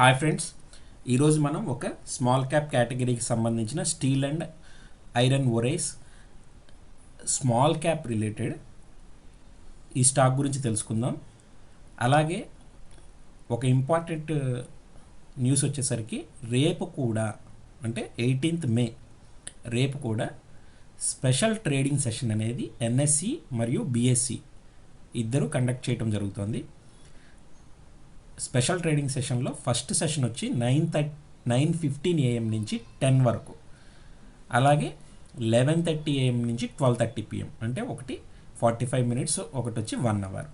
Hi friends ఈరోజు మనం ఒక స్మాల్ క్యాప్ కేటగిరీకి సంబంధించిన steel and iron ores small cap related ఈ స్టాక్ గురించి తెలుసుకుందాం. అలాగే ఒక ఇంపార్టెంట్ న్యూస్ uh, వచ్చేసరికి రేపు కూడా అంటే ఎయిటీన్త్ మే రేపు కూడా స్పెషల్ ట్రేడింగ్ సెషన్ అనేది ఎన్ఎస్సి మరియు బిఎస్సి ఇద్దరు కండక్ట్ చేయడం జరుగుతుంది. స్పెషల్ ట్రేడింగ్ సెషన్లో ఫస్ట్ సెషన్ వచ్చి nine thirty nine fifteen AM నుంచి టెన్ వరకు. అలాగే లెవెన్ థర్టీ ఏఎం నుంచి ట్వెల్వ్ థర్టీ పిఎం అంటే ఒకటి ఫార్టీ ఫైవ్ మినిట్స్ ఒకటి వచ్చి వన్ అవర్.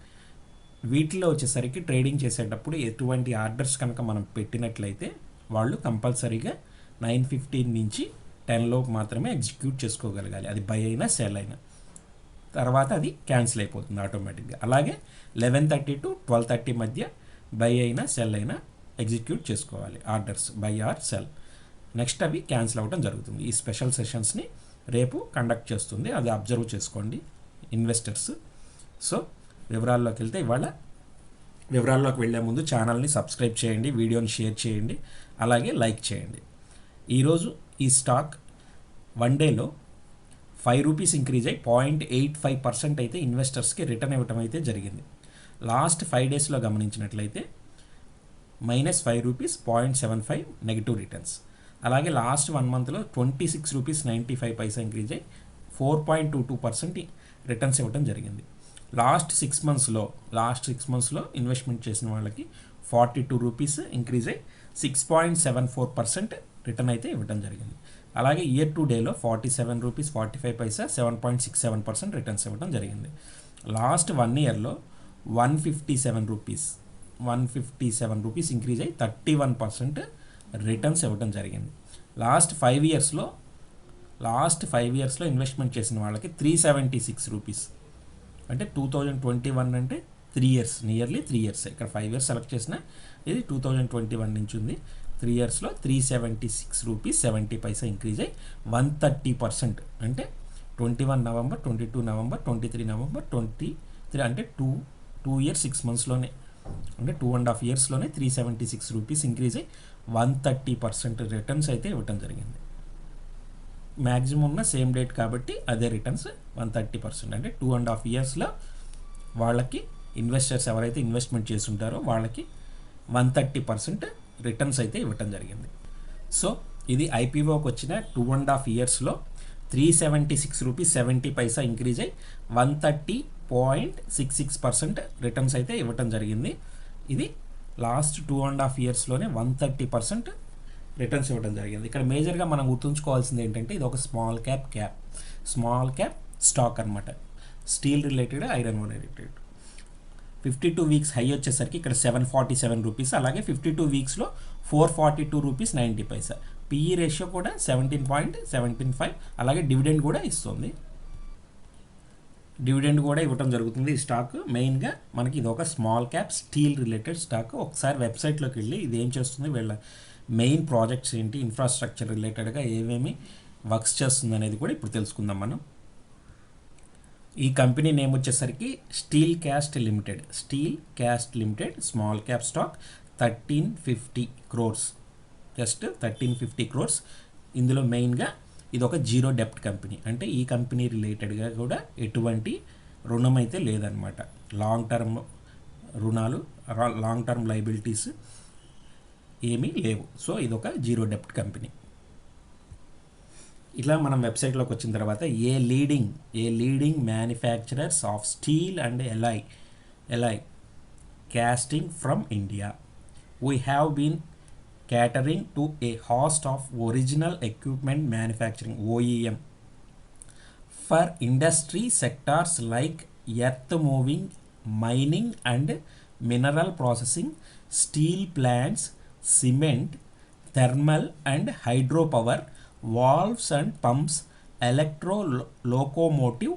వీటిలో వచ్చేసరికి ట్రేడింగ్ చేసేటప్పుడు ఎటువంటి ఆర్డర్స్ కనుక మనం పెట్టినట్లయితే వాళ్ళు కంపల్సరీగా నైన్ ఫిఫ్టీన్ నుంచి టెన్లోపు మాత్రమే ఎగ్జిక్యూట్ చేసుకోగలగాలి. అది బై అయినా సెల్ అయినా. తర్వాత అది క్యాన్సిల్ అయిపోతుంది ఆటోమేటిక్గా. అలాగే eleven thirty to twelve thirty మధ్య బై అయినా సెల్ అయినా ఎగ్జిక్యూట్ చేసుకోవాలి. Orders buy or sell next అవి క్యాన్సిల్ అవ్వడం జరుగుతుంది. ఈ స్పెషల్ సెషన్స్ని రేపు కండక్ట్ చేస్తుంది. అది అబ్జర్వ్ చేసుకోండి ఇన్వెస్టర్స్ సో వివరాల్లోకి వెళ్తే ఇవాళ వివరాల్లోకి వెళ్ళే ముందు ఛానల్ని సబ్స్క్రైబ్ చేయండి వీడియోని షేర్ చేయండి అలాగే లైక్ చేయండి. ఈరోజు ఈ స్టాక్ వన్ డేలో ఫైవ్ రూపీస్ ఇంక్రీజ్ అయ్యి పాయింట్ ఎయిట్ ఫైవ్ పర్సెంట్ అయితే ఇన్వెస్టర్స్కి రిటర్న్ ఇవ్వటం అయితే జరిగింది. లాస్ట్ ఫైవ్ డేస్లో గమనించినట్లయితే minus five rupees point seven five negative returns. అలాగే లాస్ట్ వన్ మంత్లో twenty six rupees ninety five paisa increase అయ్యి four point two two percent returns ఇవ్వడం జరిగింది. లాస్ట్ సిక్స్ మంత్స్లో లాస్ట్ సిక్స్ మంత్స్లో ఇన్వెస్ట్మెంట్ చేసిన వాళ్ళకి ఫార్టీ టూ రూపీస్ ఇంక్రీజ్ అయ్యి six point seven four percent return అయితే ఇవ్వడం జరిగింది. అలాగే ఇయర్ టు డేలో forty seven rupees forty five paisa seven point six seven percent returns ఇవ్వడం జరిగింది. లాస్ట్ వన్ ఇయర్లో one fifty seven rupees. One fifty seven rupees increase అయ్యి thirty one percent returns ఇవ్వడం జరిగింది. లాస్ట్ ఫైవ్ ఇయర్స్లో last five ఇయర్స్లో investment చేసిన వాళ్ళకి త్రీ సెవెంటీ సిక్స్ రూపీస్. అంటే టూ థౌజండ్ ట్వంటీ వన్ అంటే three years nearly three years. ఇక్కడ ఫైవ్ ఇయర్స్ సెలెక్ట్ చేసిన ఇది టూ థౌజండ్ ట్వంటీ వన్ నుంచి ఉంది. త్రీ ఇయర్స్లో three seventy six rupees seventy paisa increase అయ్యి వన్ థర్టీ పర్సెంట్. అంటే twenty one November twenty two November twenty three November twenty three అంటే two two years six మంత్స్లోనే. అంటే two and half ఇయర్స్లోనే three seventy six rupees increase అయ్యి one thirty percent returns అయితే ఇవ్వటం జరిగింది. Maximum ఉన్న same date కాబట్టి అదే రిటర్న్స్ వన్ థర్టీ పర్సెంట్. అంటే టూ అండ్ హాఫ్ ఇయర్స్లో వాళ్ళకి ఇన్వెస్టర్స్ ఎవరైతే ఇన్వెస్ట్మెంట్ చేస్తుంటారో వాళ్ళకి వన్ థర్టీ పర్సెంట్ రిటర్న్స్ అయితే ఇవ్వటం జరిగింది. సో ఇది ఐపీఓకి వచ్చిన టూ అండ్ హాఫ్ ఇయర్స్లో three seventy six rupees seventy paisa increase అయ్యి one thirty point six six percent returns అయితే ఇవ్వటం జరిగింది. ఇది లాస్ట్ టూ అండ్ హాఫ్ ఇయర్స్లోనే వన్ థర్టీ పర్సెంట్ రిటర్న్స్ ఇవ్వడం జరిగింది. ఇక్కడ మేజర్గా మనం గుర్తుంచుకోవాల్సింది ఏంటంటే ఇది ఒక small cap cap small cap stock అనమాట steel related iron related fifty two weeks high వచ్చేసరికి ఇక్కడ సెవెన్ ఫార్టీ సెవెన్ రూపీస్ అలాగే fifty two వీక్స్లో four forty two rupees ninety paisa PE ratio కూడా సెవెంటీన్ పాయింట్ సెవెంటీన్ ఫైవ్ అలాగే dividend కూడా ఇస్తుంది. Dividend కూడా ఇవ్వడం జరుగుతుంది ఈ స్టాక్. మెయిన్గా మనకి ఇది ఒక small cap steel related stock. ఒకసారి వెబ్సైట్లోకి వెళ్ళి ఇది ఏం చేస్తుంది? వీళ్ళ మెయిన్ ప్రాజెక్ట్స్ ఏంటి? ఇన్ఫ్రాస్ట్రక్చర్ రిలేటెడ్గా ఏమేమి వర్క్స్ చేస్తుంది అనేది కూడా ఇప్పుడు తెలుసుకుందాం మనం. ఈ కంపెనీ నేమ్ వచ్చేసరికి steel cast limited. Steel cast limited small cap stock thirteen fifty crores. Just thirteen fifty crores. ఇందులో మెయిన్గా ఇది ఒక జీరో డెప్ట్ కంపెనీ. అంటే ఈ కంపెనీ రిలేటెడ్గా కూడా ఎటువంటి రుణం అయితే లేదనమాట లాంగ్ టర్మ్ రుణాలు లాంగ్ టర్మ్ లైబిలిటీస్ ఏమీ లేవు. సో ఇది ఒక జీరో డెప్ట్ కంపెనీ. ఇలా మనం వెబ్సైట్లోకి వచ్చిన తర్వాత a leading a leading manufacturers of steel and alloy alloy casting from India. We have been catering to a host of original equipment manufacturing OEM for industry sectors like earth moving mining and mineral processing steel plants cement thermal and hydro power valves and pumps electro locomotive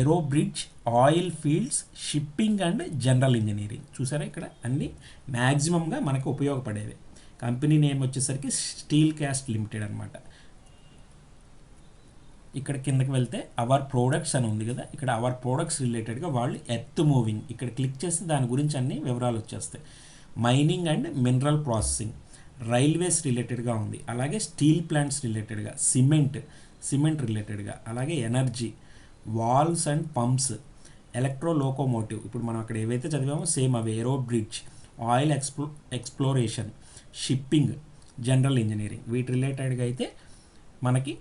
aerobridge oil fields shipping and general engineering చూసారా ఇక్కడ? అన్నీ మ్యాక్సిమంగా మనకు ఉపయోగపడేవి. Company name వచ్చేసరికి Steel Cast Limited అనమాట ఇక్కడ కిందకి వెళ్తే అవర్ ప్రోడక్ట్స్ అని ఉంది కదా ఇక్కడ అవర్ ప్రోడక్ట్స్ రిలేటెడ్గా వాళ్ళు ఎర్త్ మూవింగ్. ఇక్కడ క్లిక్ చేస్తే దాని గురించి అన్ని వివరాలు వచ్చేస్తాయి. Mining and mineral processing. Railways రిలేటెడ్గా ఉంది. అలాగే స్టీల్ ప్లాంట్స్ రిలేటెడ్గా సిమెంట్ సిమెంట్ రిలేటెడ్గా అలాగే energy valves and pumps electro locomotive ఇప్పుడు మనం అక్కడ ఏవైతే చదివామో సేమ్ అవి ఏరో bridge. Oil ఎక్స్ప్లో exploration shipping general engineering. వీటి రిలేటెడ్గా అయితే మనకి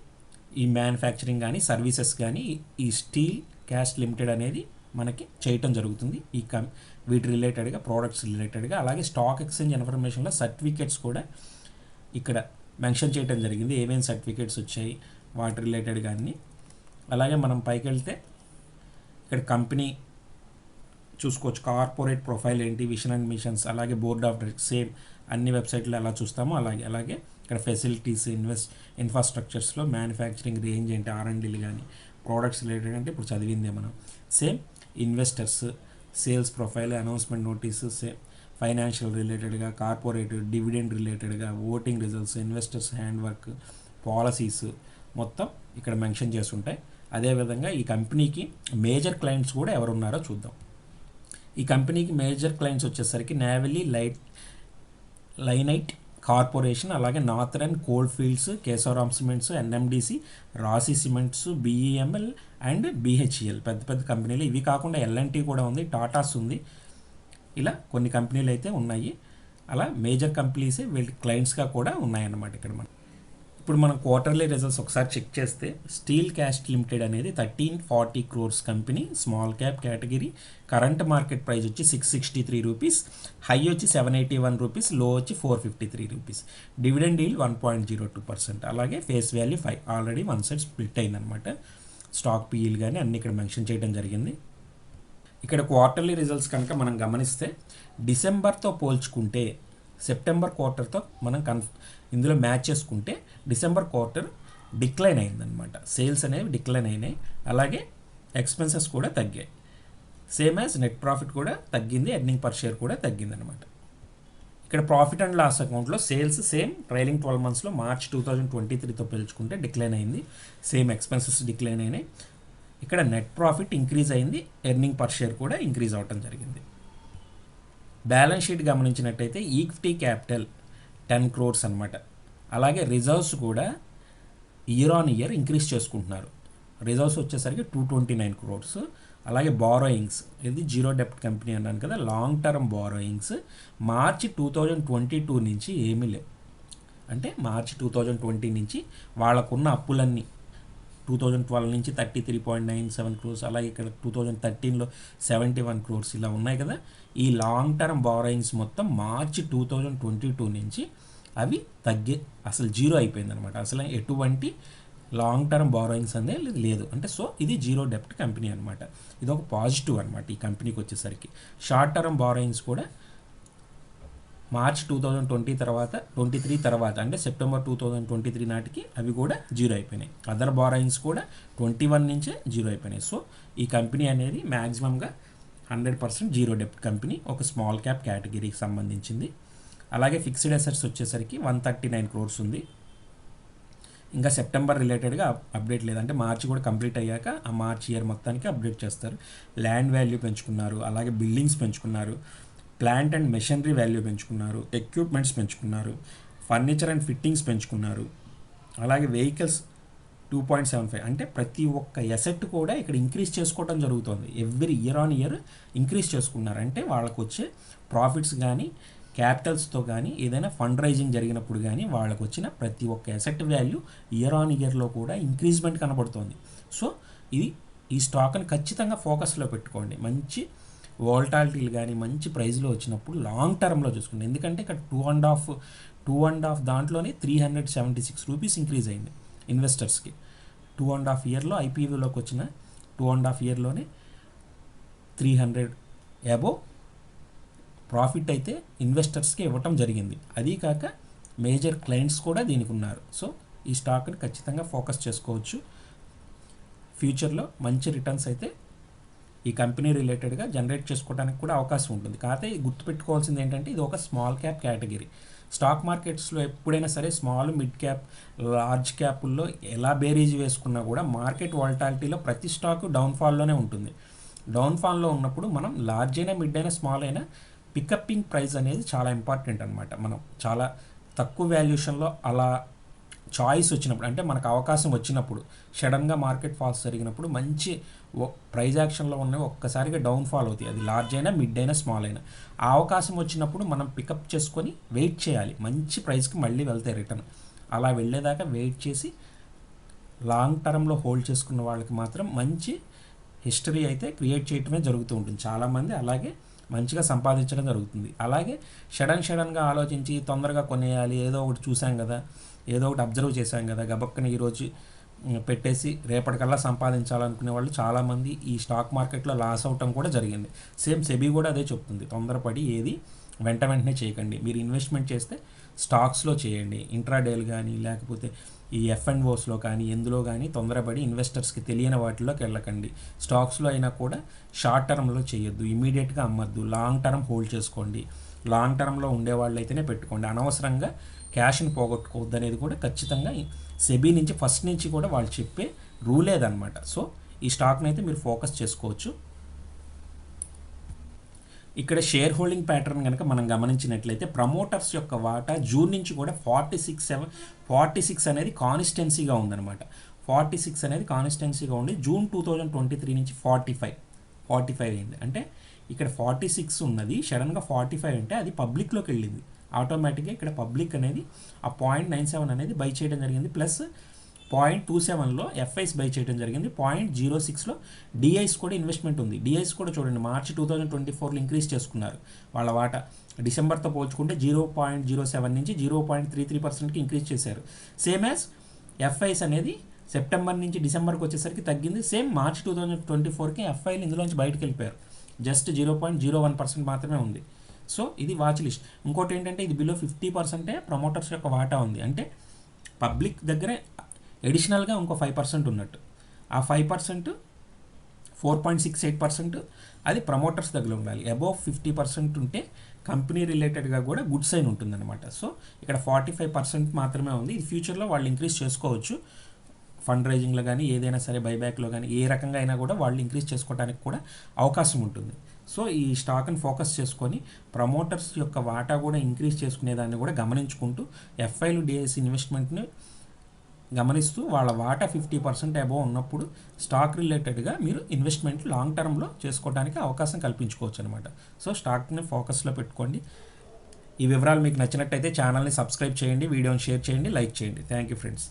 ఈ మ్యానుఫ్యాక్చరింగ్ కానీ సర్వీసెస్ కానీ ఈ స్టీల్ క్యాస్ట్ లిమిటెడ్ అనేది మనకి చేయటం జరుగుతుంది. ఈ కం వీటి రిలేటెడ్గా ప్రోడక్ట్స్ రిలేటెడ్గా అలాగే స్టాక్ ఎక్స్చేంజ్ ఇన్ఫర్మేషన్లో సర్టిఫికేట్స్ కూడా ఇక్కడ మెన్షన్ చేయడం జరిగింది. ఏమేమి సర్టిఫికేట్స్ వచ్చాయి వాటి రిలేటెడ్గా కానీ అలాగే మనం పైకి వెళ్తే ఇక్కడ కంపెనీ చూసుకోవచ్చు. కార్పొరేట్ ప్రొఫైల్ ఏంటి విషన్ అండ్ మిషన్స్ అలాగే బోర్డ్ ఆఫ్ డైరెక్ట్ సేమ్ అన్ని వెబ్సైట్లో ఎలా చూస్తామో అలాగే అలాగే ఇక్కడ ఫెసిలిటీస్ ఇన్వెస్ట్ ఇన్ఫ్రాస్ట్రక్చర్స్లో మ్యానుఫ్యాక్చరింగ్ రేంజ్ ఏంటి ఆర్ అండ్ డీలు కానీ ప్రోడక్ట్స్ రిలేటెడ్ అంటే ఇప్పుడు చదివిందే మనం same investors sales profile announcement notice same financial రిలేటెడ్గా కార్పొరేట్ డివిడెండ్ రిలేటెడ్గా voting results investors hand work policies మొత్తం ఇక్కడ మెన్షన్ చేస్తుంటాయి. అదేవిధంగా ఈ కంపెనీకి మేజర్ క్లయింట్స్ కూడా ఎవరు ఉన్నారో చూద్దాం. ఈ కంపెనీకి మేజర్ క్లయింట్స్ వచ్చేసరికి నేవలీ లైట్ లైనైట్ కార్పొరేషన్ అలాగే Northern Coal Fields Kesoram Cements NMDC Rasi Cements BEML and BHEL. పెద్ద పెద్ద కంపెనీలు. ఇవి కాకుండా ఎల్ఎన్టీ కూడా ఉంది టాటాస్ ఉంది. ఇలా కొన్ని కంపెనీలు అయితే ఉన్నాయి. అలా మేజర్ కంపెనీసే వీళ్ళ క్లయింట్స్గా కూడా ఉన్నాయన్నమాట ఇక్కడ మనం. ఇప్పుడు మనం క్వార్టర్లీ రిజల్ట్స్ ఒకసారి చెక్ చేస్తే స్టీల్ క్యాస్ట్ లిమిటెడ్ అనేది thirteen forty crores company small cap category current market price వచ్చి six sixty three rupees high వచ్చి సెవెన్ ఎయిటీ వన్ రూపీస్లో వచ్చి four fifty three rupees dividend deal one point zero two percent అలాగే face value five already one side split అయిందనమాట stock పీఈలు కానీ అన్నీ ఇక్కడ మెన్షన్ చేయడం జరిగింది. ఇక్కడ క్వార్టర్లీ రిజల్ట్స్ కనుక మనం గమనిస్తే డిసెంబర్తో పోల్చుకుంటే సెప్టెంబర్ క్వార్టర్తో మనం కన్ ఇందులో మ్యాచ్ చేసుకుంటే డిసెంబర్ క్వార్టర్ డిక్లైన్ అయిందనమాట సేల్స్ అనేవి డిక్లైన్ అయినాయి. అలాగే ఎక్స్పెన్సెస్ కూడా తగ్గాయి. సేమ్ యాజ్ నెట్ ప్రాఫిట్ కూడా తగ్గింది ఎర్నింగ్ పర్ షేర్ కూడా తగ్గిందనమాట ఇక్కడ ప్రాఫిట్ అండ్ లాస్ అకౌంట్లో సేల్స్ సేమ్ ట్రైలింగ్ ట్వెల్వ్ మంత్స్లో మార్చ్ టూ థౌజండ్ ట్వంటీ త్రీతో పిలుచుకుంటే డిక్లైన్ అయింది. సేమ్ ఎక్స్పెన్సెస్ డిక్లైన్ అయినాయి. ఇక్కడ నెట్ ప్రాఫిట్ ఇంక్రీజ్ అయింది ఎర్నింగ్ పర్ షేర్ కూడా ఇంక్రీజ్ అవటం జరిగింది. బ్యాలెన్స్ షీట్ గమనించినట్టయితే ఈక్విటీ క్యాపిటల్ టెన్ క్రోర్స్ అనమాట అలాగే రిజర్వ్స్ కూడా ఇయర్ ఆన్ ఇయర్ ఇంక్రీజ్ చేసుకుంటున్నారు. రిజర్వ్స్ వచ్చేసరికి టూ ట్వంటీ నైన్ క్రోర్స్. అలాగే బారోయింగ్స్ ఇది జీరో డెప్ట్ కంపెనీ అన్నాను కదా long term borrowings. March two thousand twenty two నుంచి ఏమీ లేవు అంటే మార్చి టూ థౌజండ్ ట్వంటీ నుంచి వాళ్ళకున్న అప్పులన్నీ టూ థౌజండ్ ట్వెల్వ్ నుంచి thirty three point nine seven crores అలాగే ఇక్కడ టూ థౌజండ్ థర్టీన్లో సెవెంటీ వన్ క్రోర్స్ ఇలా ఉన్నాయి కదా. ఈ లాంగ్ టర్మ్ బారోయింగ్స్ మొత్తం March two thousand twenty two నుంచి అవి తగ్గే అసలు జీరో అయిపోయింది అనమాట అసలు ఎటువంటి లాంగ్ టర్మ్ బారోయింగ్స్ అనేది లేదు అంటే సో ఇది జీరో డెప్ట్ కంపెనీ అనమాట ఇది ఒక పాజిటివ్ అనమాట ఈ కంపెనీకి వచ్చేసరికి. షార్ట్ టర్మ్ బారోయింగ్స్ కూడా మార్చ్ టూ థౌజండ్ ట్వంటీ తర్వాత ట్వంటీ త్రీ తర్వాత అంటే September two thousand twenty three నాటికి అవి కూడా జీరో అయిపోయినాయి. అదర్ బారాయింగ్స్ కూడా ట్వంటీ వన్ నుంచే జీరో అయిపోయినాయి. సో ఈ కంపెనీ అనేది మ్యాక్సిమంగా హండ్రెడ్ పర్సెంట్ జీరో డెప్ట్ కంపెనీ ఒక స్మాల్ క్యాప్ కేటగిరీకి సంబంధించింది. అలాగే ఫిక్స్డ్ అసెట్స్ వచ్చేసరికి వన్ థర్టీ నైన్ క్రోర్స్ ఉంది. ఇంకా సెప్టెంబర్ రిలేటెడ్గా అప్డేట్ లేదంటే మార్చి కూడా కంప్లీట్ అయ్యాక ఆ మార్చ్ ఇయర్ మొత్తానికి అప్డేట్ చేస్తారు. ల్యాండ్ వాల్యూ పెంచుకున్నారు అలాగే బిల్డింగ్స్ పెంచుకున్నారు. ప్లాంట్ అండ్ మెషినరీ వాల్యూ పెంచుకున్నారు ఎక్విప్మెంట్స్ పెంచుకున్నారు ఫర్నిచర్ అండ్ ఫిట్టింగ్స్ పెంచుకున్నారు. అలాగే vehicles two point seven five అంటే ప్రతి ఒక్క ఎసెట్ కూడా ఇక్కడ ఇంక్రీజ్ చేసుకోవడం జరుగుతుంది. Every year on year increase చేసుకున్నారు. అంటే వాళ్ళకు వచ్చే ప్రాఫిట్స్ కానీ క్యాపిటల్స్తో కానీ ఏదైనా ఫండ్ రైజింగ్ జరిగినప్పుడు కానీ వాళ్ళకు వచ్చిన ప్రతి ఒక్క ఎసెట్ వాల్యూ ఇయర్ ఆన్ ఇయర్లో కూడా ఇంక్రీజ్మెంట్ కనబడుతుంది. సో ఇది ఈ స్టాక్ని ఖచ్చితంగా ఫోకస్లో పెట్టుకోండి. మంచి వోల్టాలిటీలు కానీ మంచి ప్రైస్లో వచ్చినప్పుడు లాంగ్ టర్మ్లో చూసుకుంటే ఎందుకంటే ఇక్కడ two and half two and half దాంట్లోనే three hundred seventy six rupees increase అయింది ఇన్వెస్టర్స్కి టూ అండ్ హాఫ్ ఇయర్లో ఐపీవీలోకి వచ్చిన టూ అండ్ హాఫ్ ఇయర్లోనే త్రీ హండ్రెడ్ అబో ప్రాఫిట్ అయితే ఇన్వెస్టర్స్కి ఇవ్వటం జరిగింది. అదీ కాక మేజర్ క్లయింట్స్ కూడా దీనికి ఉన్నారు. సో ఈ స్టాక్ని ఖచ్చితంగా ఫోకస్ చేసుకోవచ్చు. ఫ్యూచర్లో మంచి రిటర్న్స్ అయితే ఈ కంపెనీ రిలేటెడ్గా జనరేట్ చేసుకోవడానికి కూడా అవకాశం ఉంటుంది. కాకపోతే గుర్తుపెట్టుకోవాల్సింది ఏంటంటే ఇది ఒక స్మాల్ క్యాప్ కేటగిరీ. స్టాక్ మార్కెట్స్లో ఎప్పుడైనా సరే స్మాల్ మిడ్ క్యాప్ లార్జ్ క్యాపుల్లో ఎలా బేరీజ్ వేసుకున్నా కూడా మార్కెట్ వాల్టాలిటీలో ప్రతి స్టాక్ డౌన్ఫాల్లోనే ఉంటుంది. డౌన్ఫాల్లో ఉన్నప్పుడు మనం లార్జ్ అయినా మిడ్ అయినా స్మాల్ అయినా పికప్పింగ్ ప్రైస్ అనేది చాలా ఇంపార్టెంట్ అనమాట మనం చాలా తక్కువ వాల్యుయేషన్లో అలా చాయిస్ వచ్చినప్పుడు అంటే మనకు అవకాశం వచ్చినప్పుడు సడన్గా మార్కెట్ ఫాల్స్ జరిగినప్పుడు మంచి ప్రైజ్ యాక్షన్లో ఉన్నవి ఒక్కసారిగా డౌన్ ఫాల్ అవుతాయి. అది లార్జ్ అయినా మిడ్ అయినా స్మాల్ అయినా. ఆ అవకాశం వచ్చినప్పుడు మనం పికప్ చేసుకొని వెయిట్ చేయాలి. మంచి ప్రైస్కి మళ్ళీ వెళ్తాయి రిటర్న్ అలా వెళ్ళేదాకా వెయిట్ చేసి లాంగ్ టర్మ్లో హోల్డ్ చేసుకున్న వాళ్ళకి మాత్రం మంచి హిస్టరీ అయితే క్రియేట్ చేయటమే జరుగుతూ ఉంటుంది. చాలామంది అలాగే మంచిగా సంపాదించడం జరుగుతుంది. అలాగే షడన్ షడన్గా ఆలోచించి తొందరగా కొనేయాలి. ఏదో ఒకటి చూసాం కదా ఏదో ఒకటి అబ్జర్వ్ చేశాం కదా గబక్కన ఈరోజు పెట్టేసి రేపటికల్లా సంపాదించాలనుకునే వాళ్ళు చాలామంది ఈ స్టాక్ మార్కెట్లో లాస్ అవటం కూడా జరిగింది. సేమ్ సెబీ కూడా అదే చెప్తుంది. తొందరపడి ఏది వెంట వెంటనే చేయకండి. మీరు ఇన్వెస్ట్మెంట్ చేస్తే స్టాక్స్లో చేయండి. ఇంట్రాడేలు కానీ లేకపోతే ఈ ఎఫ్ అండ్ ఓస్లో కానీ ఎందులో కానీ తొందరపడి ఇన్వెస్టర్స్కి తెలియని వాటిలోకి వెళ్ళకండి. స్టాక్స్లో అయినా కూడా షార్ట్ టర్మ్లో చేయొద్దు. ఇమీడియట్గా అమ్మద్దు. లాంగ్ టర్మ్ హోల్డ్ చేసుకోండి. లాంగ్ టర్మ్లో ఉండేవాళ్ళు అయితేనే పెట్టుకోండి. అనవసరంగా క్యాష్ని పోగొట్టుకోవద్దు అనేది కూడా ఖచ్చితంగా సెబీ నుంచి ఫస్ట్ నుంచి కూడా వాళ్ళు చెప్పే రూలేదన్నమాట. సో ఈ స్టాక్ని అయితే మీరు ఫోకస్ చేసుకోవచ్చు. ఇక్కడ షేర్ హోల్డింగ్ ప్యాటర్న్ కనుక మనం గమనించినట్లయితే ప్రమోటర్స్ యొక్క వాటా జూన్ నుంచి కూడా forty six seven forty six అనేది కాన్స్టెన్సీగా ఉందన్నమాట. ఫార్టీ సిక్స్ అనేది కాన్స్టెన్సీగా ఉండి June two thousand twenty three నుంచి ఫార్టీ ఫైవ్ ఫార్టీ ఫైవ్ అయింది. అంటే ఇక్కడ ఫార్టీ సిక్స్ ఉన్నది సడన్గా ఫార్టీ ఫైవ్ అంటే అది పబ్లిక్లోకి వెళ్ళింది. ఆటోమేటిక్గా ఇక్కడ పబ్లిక్ అనేది ఆ పాయింట్ నైన్ సెవెన్ అనేది బై చేయడం జరిగింది. ప్లస్ పాయింట్ టూ సెవెన్లో ఎఫ్ఐస్ బై చేయడం జరిగింది. పాయింట్ జీరో సిక్స్లో డిఐస్ కూడా ఇన్వెస్ట్మెంట్ ఉంది. డిఐస్ కూడా చూడండి మార్చి టూ థౌజండ్ ట్వంటీ ఫోర్లో ఇంక్రీజ్ చేసుకున్నారు. వాళ్ళ వాటా డిసెంబర్తో పోల్చుకుంటే జీరో పాయింట్ జీరో సెవెన్ నుంచి జీరో పాయింట్ త్రీ త్రీ పర్సెంట్కి ఇంక్రీజ్ చేశారు. సేమ్ యాజ్ ఎఫ్ఐస్ అనేది సెప్టెంబర్ నుంచి డిసెంబర్కి వచ్చేసరికి తగ్గింది. Same March two thousand twenty ఫోర్కి ఎఫ్ఐలు ఇందులోంచి బయటకు వెళ్ళిపోయారు. Just zero point zero one percent మాత్రమే ఉంది. సో ఇది వాచ్ లిస్ట్ ఇంకోటి ఏంటంటే ఇది బిలో ఫిఫ్టీ పర్సెంటే ప్రమోటర్స్ యొక్క వాటా ఉంది. అంటే పబ్లిక్ దగ్గరే ఎడిషనల్గా ఇంకో ఫైవ్ పర్సెంట్ ఉన్నట్టు. ఆ five percent four point six eight percent అది ప్రమోటర్స్ దగ్గర ఉండాలి. అబోవ్ ఫిఫ్టీ పర్సెంట్ ఉంటే కంపెనీ రిలేటెడ్గా కూడా గుడ్ సైన్ ఉంటుందన్నమాట. సో ఇక్కడ ఫార్టీ ఫైవ్ పర్సెంట్ మాత్రమే ఉంది. ఇది ఫ్యూచర్లో వాళ్ళు ఇంక్రీజ్ చేసుకోవచ్చు. ఫండ్ రైజింగ్లో కానీ ఏదైనా సరే బైబ్యాక్లో కానీ ఏ రకంగా అయినా కూడా వాళ్ళు ఇంక్రీజ్ చేసుకోవడానికి కూడా అవకాశం ఉంటుంది. సో ఈ స్టాక్ని ఫోకస్ చేసుకొని ప్రమోటర్స్ యొక్క వాటా కూడా ఇంక్రీజ్ చేసుకునేదాన్ని కూడా గమనించుకుంటూ ఎఫ్ఐలు డిఎస్ ఇన్వెస్ట్మెంట్ని గమనిస్తూ వాళ్ళ వాటా ఫిఫ్టీ పర్సెంట్ అబోవ్ ఉన్నప్పుడు స్టాక్ రిలేటెడ్గా మీరు ఇన్వెస్ట్మెంట్ లాంగ్ టర్మ్లో చేసుకోవడానికి అవకాశం కల్పించుకోవచ్చు అనమాట సో స్టాక్ని ఫోకస్లో పెట్టుకోండి. ఈ వివరాలు మీకు నచ్చినట్టయితే ఛానల్ని సబ్స్క్రైబ్ చేయండి వీడియోని షేర్ చేయండి లైక్ చేయండి. Thank you friends.